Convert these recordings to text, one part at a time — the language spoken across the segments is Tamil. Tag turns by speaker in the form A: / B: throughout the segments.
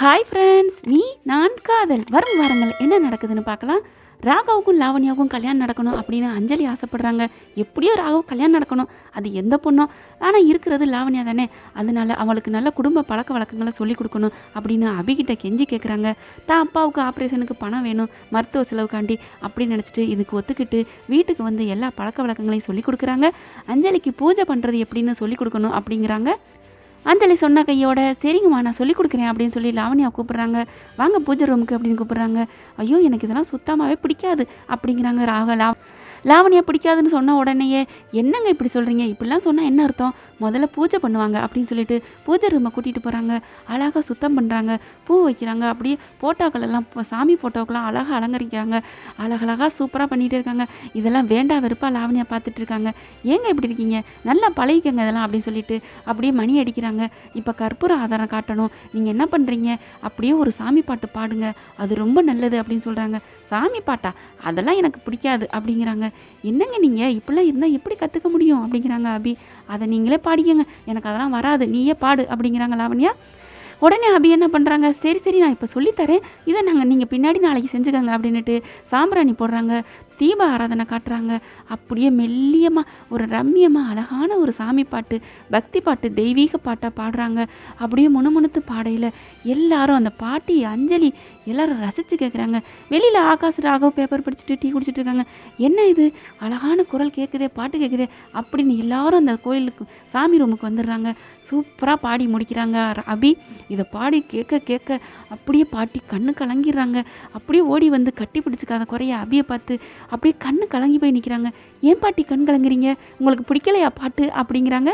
A: ஹாய் ஃப்ரெண்ட்ஸ் நீ நான் காதல். வரும் வாரங்கள் என்ன நடக்குதுன்னு பார்க்கலாம். ராகவுக்கும் லாவண்யாவுக்கும் கல்யாணம் நடக்கணும் அப்படின்னு அஞ்சலி ஆசைப்படுறாங்க. எப்படியோ ராகவ் கல்யாணம் நடக்கணும். அது எந்த பொண்ணோ? ஆனால் இருக்கிறது லாவண்யா தானே. அதனால அவளுக்கு நல்ல குடும்ப பழக்க வழக்கங்களை சொல்லிக் கொடுக்கணும் அப்படின்னு அபிகிட்ட கெஞ்சி கேட்குறாங்க தான் அப்பாவுக்கு ஆப்ரேஷனுக்கு பணம் வேணும் மருத்துவ செலவுக்காண்டி அப்படின்னு நினச்சிட்டு இதுக்கு ஒத்துக்கிட்டு வீட்டுக்கு வந்து எல்லா பழக்க வழக்கங்களையும் சொல்லிக் கொடுக்குறாங்க. அஞ்சலிக்கு பூஜை பண்ணுறது எப்படின்னு சொல்லிக் கொடுக்கணும் அப்படிங்கிறாங்க. அந்தளி சொன்ன கையோட சரிங்கம்மா நான் சொல்லிக் கொடுக்குறேன் அப்படின்னு சொல்லி லாவணியா கூப்பிட்றாங்க. வாங்க பூஜை ரூமுக்கு அப்படின்னு கூப்பிட்றாங்க. ஐயோ எனக்கு இதெல்லாம் சுத்தமாகவே பிடிக்காது அப்படிங்கிறாங்க ராக லா லாவணியா பிடிக்காதுன்னு சொன்ன உடனேயே என்னங்க இப்படி சொல்கிறீங்க இப்படிலாம் சொன்னால் என்ன அர்த்தம்? முதல்ல பூஜை பண்ணுவாங்க அப்படின்னு சொல்லிட்டு பூஜை ரூமை கூட்டிகிட்டு போகிறாங்க அழகாக சுத்தம் பண்ணுறாங்க பூ வைக்கிறாங்க. அப்படியே போட்டோக்கள் எல்லாம் சாமி ஃபோட்டோக்கெல்லாம் அழகாக அலங்கரிக்கிறாங்க. அழகழகாக சூப்பராக பண்ணிகிட்டு இருக்காங்க. இதெல்லாம் வேண்டா வெறுப்பாக லாவணியாக பார்த்துட்டு இருக்காங்க. ஏங்க இப்படி இருக்கீங்க? நல்லா பழகிக்கங்க இதெல்லாம் அப்படின்னு சொல்லிட்டு அப்படியே மணி அடிக்கிறாங்க. இப்போ கற்பூர ஆதாரம் காட்டணும். நீங்கள் என்ன பண்ணுறீங்க அப்படியே ஒரு சாமி பாட்டு பாடுங்க. அது ரொம்ப நல்லது அப்படின்னு சொல்கிறாங்க சாமி பாட்டா? அதெல்லாம் எனக்கு பிடிக்காது அப்படிங்கிறாங்க. என்னங்க நீங்கள் இப்படிலாம் இருந்தால் எப்படி கற்றுக்க முடியும்? அப்படிங்கிறாங்க அபி. அதை நீங்களே பாடிக்கங்க. எனக்கு அதெல்லாம் வராது. நீயே பாடு அப்படிங்கிறாங்க லாவண்யா. உடனே அபி என்ன பண்ணுறாங்க சரி சரி நான் இப்போ சொல்லித்தரேன். இதை நாங்கள் நீங்கள் பின்னாடி நாளைக்கு செஞ்சுக்கோங்க அப்படின்னுட்டு சாம்பிராணி போடுறாங்க. தீப ஆராதனை காட்டுறாங்க. அப்படியே மெல்லியமாக ஒரு ரம்மியமாக அழகான ஒரு சாமி பாட்டு பக்தி பாட்டு தெய்வீக பாட்டாக பாடுறாங்க. அப்படியே முணுமுணுத்து பாடையில் எல்லாரும் அந்த பாட்டி அஞ்சலி எல்லாரும் ரசித்து கேட்குறாங்க வெளியில் ஆகாஷ் ராகவ் பேப்பர் படிச்சுட்டு டீ குடிச்சிட்டு இருக்காங்க. என்ன இது? அழகான குரல் கேட்குதே பாட்டு கேட்குதே அப்படின்னு எல்லாரும் அந்த கோயிலுக்கு சாமி ரூமுக்கு வந்துடுறாங்க. சூப்பராக பாடி முடிக்கிறாங்க. அபி இதை பாடி கேட்க கேட்க அப்படியே பாட்டி கண்ணு கலங்கிடுறாங்க. அப்படியே ஓடி வந்து கட்டி பிடிச்சிக்காத குறைய அபியை பார்த்து அப்படியே கண்ணு கலங்கி போய் நிற்கிறாங்க ஏன் பாட்டி கண் கலங்குறீங்க? உங்களுக்கு பிடிக்கலையா பாட்டு? அப்படிங்கிறாங்க.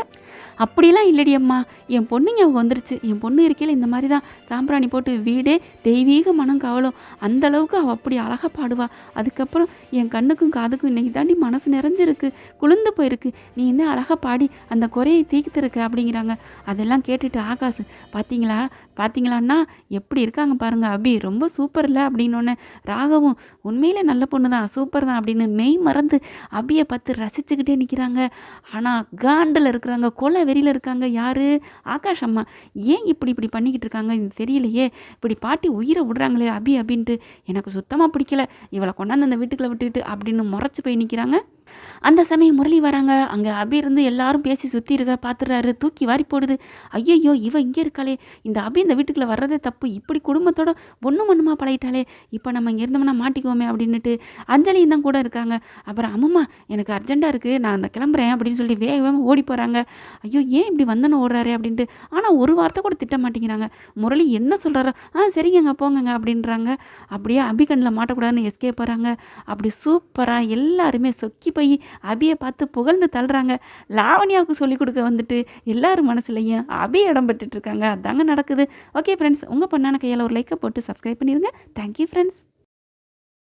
A: அப்படிலாம் இல்லடி அம்மா. என் பொண்ணுங்க ஞாபகம் வந்துருச்சு. என் பொண்ணு இருக்கையில் இந்த மாதிரி தான் சாம்பிராணி போட்டு வீடே தெய்வீக மனம் கவலும் அந்த அளவுக்கு அவள் அப்படி அழகாக பாடுவா. அதுக்கப்புறம் என் கண்ணுக்கும் காதுக்கும் இன்னைக்கு தாண்டி மனசு நிறைஞ்சிருக்கு. குளிர்ந்து போயிருக்கு. நீ என்ன அழகாக பாடி அந்த குறையை தீர்த்துருக்கு அப்படிங்கிறாங்க. அதெல்லாம் கேட்டுட்டு ஆகாஷ் பார்த்தீங்களா பார்த்தீங்களான்னா எப்படி இருக்காங்க பாருங்க. அபி ரொம்ப சூப்பர் இல்லை அப்படின்னோடனே ராகவும் உண்மையிலே நல்ல பொண்ணு தான். சூப்பர் தான் அப்படின்னு மெய் மறந்து அபியை பார்த்து ரசிச்சுக்கிட்டே நிற்கிறாங்க ஆனால் காண்டில் இருக்கிறாங்க கொலை வெறியில் இருக்காங்க யார்? ஆகாஷ் அம்மா. ஏன் இப்படி இப்படி பண்ணிக்கிட்டு இருக்காங்க? இது தெரியலையே. இப்படி பாட்டி உயிரை விடுறாங்களே அபி அபின்ட்டு. எனக்கு சுத்தமாக பிடிக்கல. இவளை கொண்டாந்து அந்த வீட்டுக்குள்ளே விட்டுக்கிட்டு அப்படின்னு முறைச்சி போய் நிற்கிறாங்க அந்த சமயம் முரளி வராங்க. அங்கே அபி இருந்து எல்லாரும் பேசி சுற்றி இருக்க பார்த்துறாரு தூக்கி வாரி போடுது. ஐயையோ இவ இங்கே இருக்காளே. இந்த அபி இந்த வீட்டுக்குள்ளே வர்றதே தப்பு. இப்படி குடும்பத்தோட ஒன்றும் ஒன்றுமா பழகிட்டாலே இப்போ நம்ம இங்கே இருந்தோம்னா மாட்டிக்குவோமே அப்படின்னுட்டு அஞ்சலியும் தான் கூட இருக்காங்க. அப்புறம் அம்மம்மா எனக்கு அர்ஜெண்ட்டாக இருக்குது நான் அந்த கிளம்புறேன் அப்படின்னு சொல்லி வேகமாக ஓடி போகிறாங்க ஐயோ ஏன் இப்படி வந்தோன்னு ஓடுறாரு அப்படின்ட்டு. ஆனால் ஒரு வார்த்தை கூட திட்ட மாட்டேங்கிறாங்க. முரளி என்ன சொல்கிறாரோ ஆ சரிங்கங்க போங்கங்க அப்படின்றாங்க. அப்படியே அபிகண்ணில் மாட்டக்கூடாதுன்னு எஸ்கே போகிறாங்க அப்படி சூப்பராக எல்லாருமே சொக்கி போய் அபியை பார்த்து புகழ்ந்து தள்ளுறாங்க. லாவண்யாவுக்கு சொல்லிக் கொடுக்க வந்துட்டு எல்லாரும் மனசுலையும் அபி இடம் பெற்றுட்டு இருக்காங்க. அதாங்க நடக்குது. ஓகே ஃப்ரெண்ட்ஸ் உங்கள் பொண்ணான கையால் ஒரு லைக்கை போட்டு சப்ஸ்கிரைப் பண்ணிடுங்க தேங்க்யூ ஃப்ரெண்ட்ஸ்